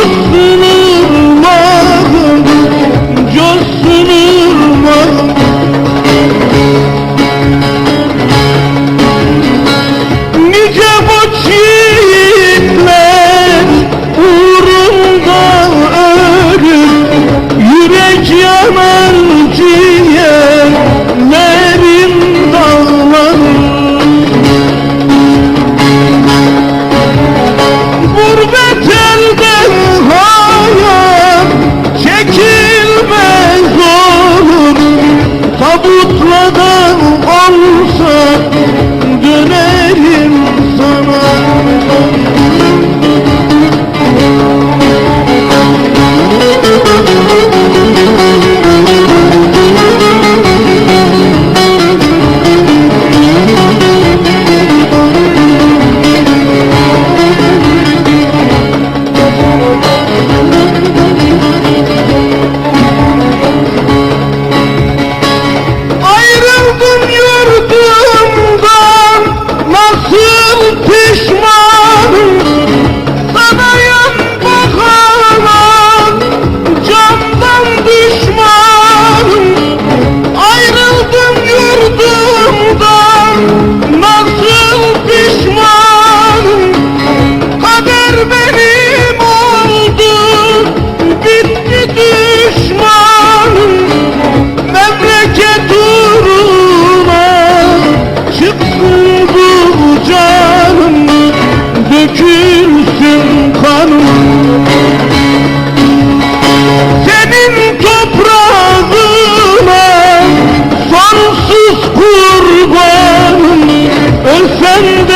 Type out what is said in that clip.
Look Existe uma kurbanım Ölsem